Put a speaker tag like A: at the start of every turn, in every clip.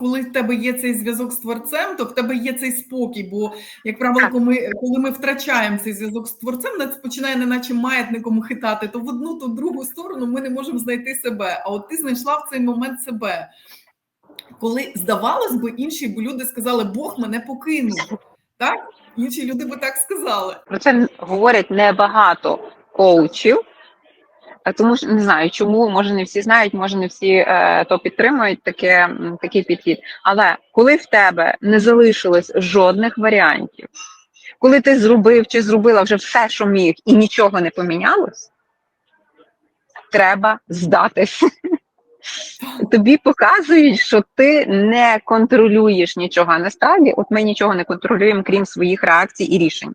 A: коли в тебе є цей зв'язок з творцем, то в тебе є цей спокій. Бо, як правило, коли ми, коли ми втрачаємо цей зв'язок з творцем, нас починає неначе маятником хитати, то в одну, то в другу сторону ми не можемо знайти себе. А от ти знайшла в цей момент себе. Коли здавалось би, інші б люди сказали, Бог мене покинув. Так? Інші люди би так сказали.
B: Про це говорять небагато коучів, тому що не знаю, чому може не всі знають, може не всі е, то підтримують таке, такий підхід. Але коли в тебе не залишилось жодних варіантів, коли ти зробив чи зробила вже все, що міг, і нічого не помінялось, треба здатись. Тобі показують, що ти не контролюєш нічого. А насправді, от ми нічого не контролюємо, крім своїх реакцій і рішень.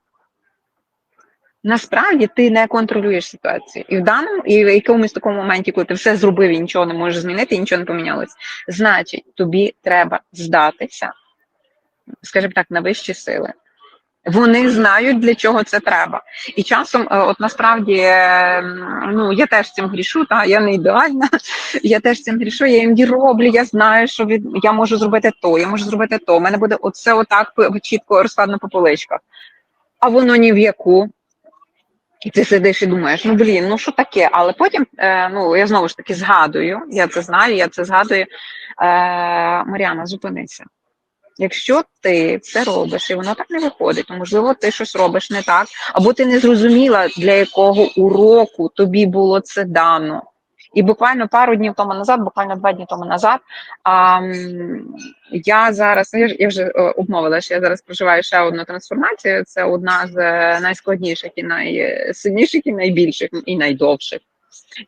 B: Насправді ти не контролюєш ситуацію. І в даному, і в якомусь такому моменті, коли ти все зробив і нічого не можеш змінити, і нічого не помінялось, значить, тобі треба здатися, скажімо так, на вищі сили. Вони знають, для чого це треба. І часом, е, от насправді, е, ну я теж цим грішу, та я не ідеальна, я теж цим грішу, я іноді роблю, я знаю, що від я можу зробити то, я можу зробити то. У мене буде оце отак чітко розкладно по поличках. А воно ні в яку. І ти сидиш і думаєш, ну блін, ну що таке? Але потім, е, ну я знову ж таки згадую, я це знаю, я це згадую. Е, Маріана, зупинися. Якщо ти це робиш і воно так не виходить, то можливо ти щось робиш не так, або ти не зрозуміла, для якого уроку тобі було це дано. І буквально пару днів тому назад, буквально два дні тому назад, а, я зараз ну, я, вже е, обмовила, що я зараз проживаю ще одну трансформацію. Це одна з е, найскладніших і найсильніших, і найбільших, і найдовших,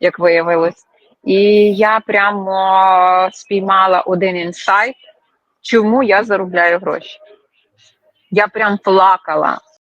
B: як виявилось. І я прямо спіймала один інсайт, чому я заробляю гроші. Я прям плакала